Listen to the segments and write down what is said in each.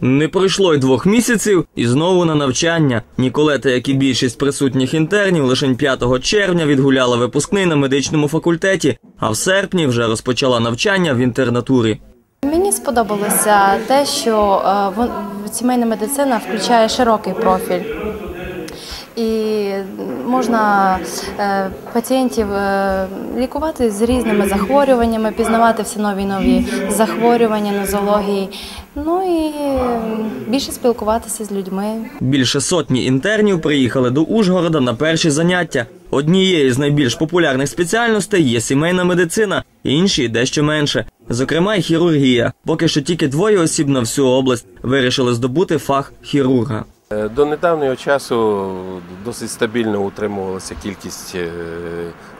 Не пройшло й двох місяців і знову на навчання. Ніколета, як і більшість присутніх інтернів, лише 5 червня відгуляла випускний на медичному факультеті, а в серпні вже розпочала навчання в інтернатурі. Мені сподобалося те, що е, сімейна медицина включає широкий профіль. І можна е, пацієнтів е, лікувати з різними захворюваннями, пізнавати всі нові і нові захворювання, нозології. Ну і е, більше спілкуватися з людьми. Більше сотні інтернів приїхали до Ужгорода на перші заняття. Однією з найбільш популярних спеціальностей є сімейна медицина, інші дещо менше. Зокрема, й хірургія. Поки що тільки двоє осіб на всю область вирішили здобути фах хірурга. Е, До недавнього часу досить стабільно утримувалася кількість е,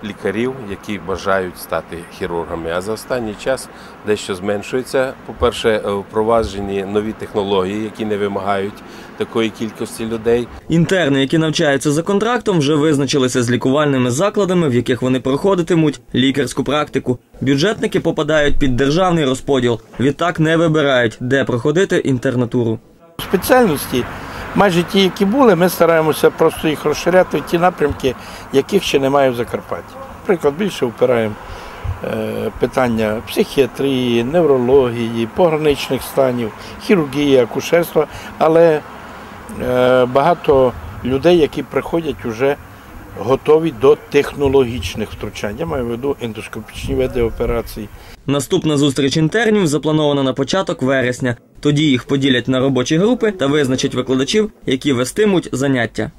лікарів, які бажають стати хірургами. А за останній час дещо зменшується. По-перше, е, впроваджені нові технології, які не вимагають такої кількості людей. Інтерни, які навчаються за контрактом, вже визначилися з лікувальними закладами, в яких вони проходитимуть лікарську практику. Бюджетники попадають під державний розподіл. Відтак не вибирають, де проходити інтернатуру. спеціальності, майже ті, які були, ми стараємося просто їх розширяти в ті напрямки, яких ще немає в Закарпатті. Наприклад, більше впираємо е, питання психіатрії, неврології, пограничних станів, хірургії, акушерства, але е, багато людей, які приходять вже готові до технологічних втручань. Я маю в виду ендоскопічні види операцій. Наступна зустріч інтернів запланована на початок вересня. Тоді їх поділять на робочі групи та визначать викладачів, які вестимуть заняття.